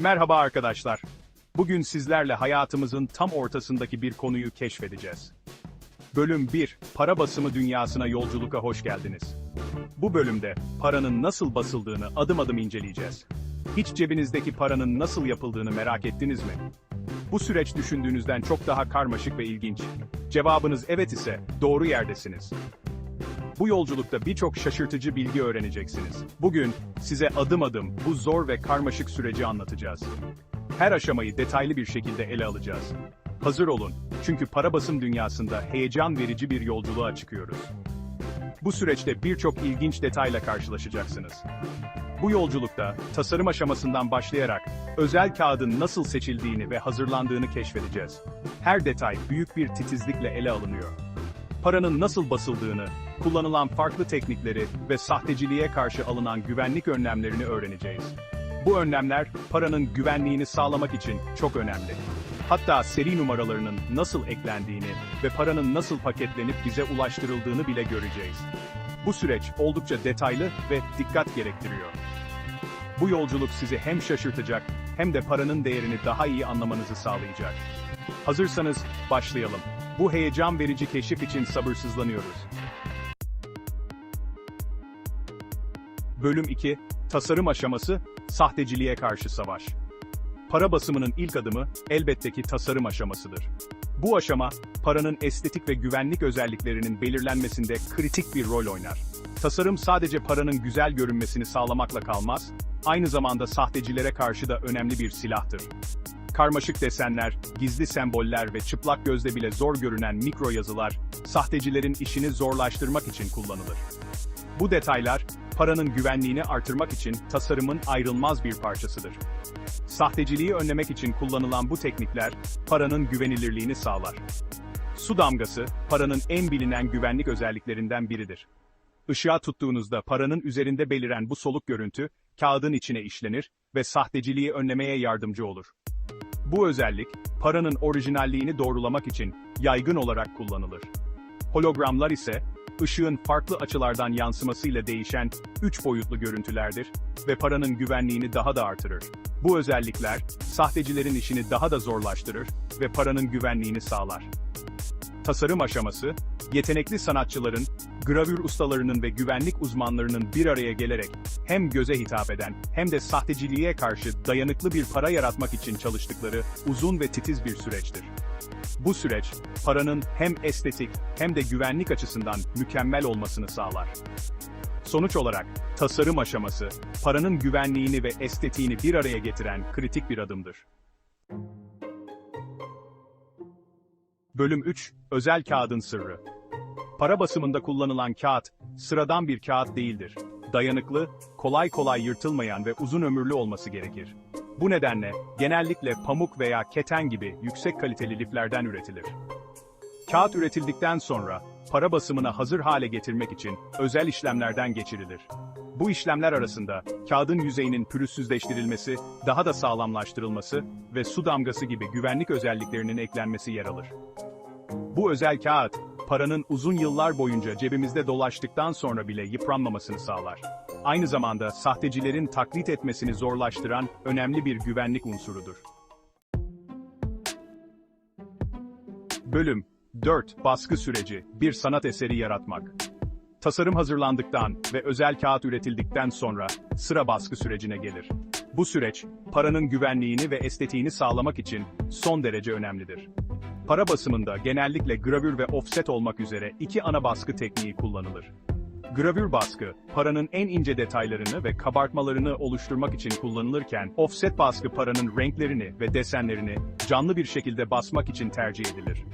Merhaba arkadaşlar. Bugün sizlerle hayatımızın tam ortasındaki bir konuyu keşfedeceğiz. Bölüm 1, para basımı dünyasına yolculuğa hoş geldiniz. Bu bölümde paranın nasıl basıldığını adım adım inceleyeceğiz. Hiç cebinizdeki paranın nasıl yapıldığını merak ettiniz mi? Bu süreç düşündüğünüzden çok daha karmaşık ve ilginç. Cevabınız evet ise doğru yerdesiniz. Bu yolculukta birçok şaşırtıcı bilgi öğreneceksiniz. Bugün size adım adım bu zor ve karmaşık süreci anlatacağız. Her aşamayı detaylı bir şekilde ele alacağız. Hazır olun, çünkü para basım dünyasında heyecan verici bir yolculuğa çıkıyoruz. Bu süreçte birçok ilginç detayla karşılaşacaksınız. Bu yolculukta tasarım aşamasından başlayarak özel kağıdın nasıl seçildiğini ve hazırlandığını keşfedeceğiz. Her detay büyük bir titizlikle ele alınıyor paranın nasıl basıldığını, kullanılan farklı teknikleri ve sahteciliğe karşı alınan güvenlik önlemlerini öğreneceğiz. Bu önlemler paranın güvenliğini sağlamak için çok önemli. Hatta seri numaralarının nasıl eklendiğini ve paranın nasıl paketlenip bize ulaştırıldığını bile göreceğiz. Bu süreç oldukça detaylı ve dikkat gerektiriyor. Bu yolculuk sizi hem şaşırtacak hem de paranın değerini daha iyi anlamanızı sağlayacak. Hazırsanız başlayalım. Bu heyecan verici keşif için sabırsızlanıyoruz. Bölüm 2, Tasarım aşaması, sahteciliğe karşı savaş. Para basımının ilk adımı elbette ki tasarım aşamasıdır. Bu aşama, paranın estetik ve güvenlik özelliklerinin belirlenmesinde kritik bir rol oynar. Tasarım sadece paranın güzel görünmesini sağlamakla kalmaz, aynı zamanda sahtecilere karşı da önemli bir silahtır. Karmaşık desenler, gizli semboller ve çıplak gözle bile zor görünen mikro yazılar, sahtecilerin işini zorlaştırmak için kullanılır. Bu detaylar, paranın güvenliğini artırmak için tasarımın ayrılmaz bir parçasıdır. Sahteciliği önlemek için kullanılan bu teknikler, paranın güvenilirliğini sağlar. Su damgası, paranın en bilinen güvenlik özelliklerinden biridir. Işığa tuttuğunuzda paranın üzerinde beliren bu soluk görüntü, kağıdın içine işlenir ve sahteciliği önlemeye yardımcı olur. Bu özellik, paranın orijinalliğini doğrulamak için yaygın olarak kullanılır. Hologramlar ise, ışığın farklı açılardan yansımasıyla değişen üç boyutlu görüntülerdir ve paranın güvenliğini daha da artırır. Bu özellikler, sahtecilerin işini daha da zorlaştırır ve paranın güvenliğini sağlar. Tasarım aşaması, yetenekli sanatçıların, gravür ustalarının ve güvenlik uzmanlarının bir araya gelerek hem göze hitap eden hem de sahteciliğe karşı dayanıklı bir para yaratmak için çalıştıkları uzun ve titiz bir süreçtir. Bu süreç, paranın hem estetik hem de güvenlik açısından mükemmel olmasını sağlar. Sonuç olarak, tasarım aşaması, paranın güvenliğini ve estetiğini bir araya getiren kritik bir adımdır. Bölüm 3, Özel Kağıdın Sırrı. Para basımında kullanılan kağıt, sıradan bir kağıt değildir. Dayanıklı, kolay kolay yırtılmayan ve uzun ömürlü olması gerekir. Bu nedenle, genellikle pamuk veya keten gibi yüksek kaliteli liflerden üretilir. Kağıt üretildikten sonra, para basımına hazır hale getirmek için özel işlemlerden geçirilir. Bu işlemler arasında, kağıdın yüzeyinin pürüzsüzleştirilmesi, daha da sağlamlaştırılması ve su damgası gibi güvenlik özelliklerinin eklenmesi yer alır. Bu özel kağıt, paranın uzun yıllar boyunca cebimizde dolaştıktan sonra bile yıpranmamasını sağlar. Aynı zamanda sahtecilerin taklit etmesini zorlaştıran önemli bir güvenlik unsurudur. Bölüm 4. Baskı süreci, bir sanat eseri yaratmak. Tasarım hazırlandıktan ve özel kağıt üretildikten sonra sıra baskı sürecine gelir. Bu süreç, paranın güvenliğini ve estetiğini sağlamak için son derece önemlidir. Para basımında genellikle gravür ve offset olmak üzere iki ana baskı tekniği kullanılır. Gravür baskı, paranın en ince detaylarını ve kabartmalarını oluşturmak için kullanılırken, offset baskı paranın renklerini ve desenlerini canlı bir şekilde basmak için tercih edilir.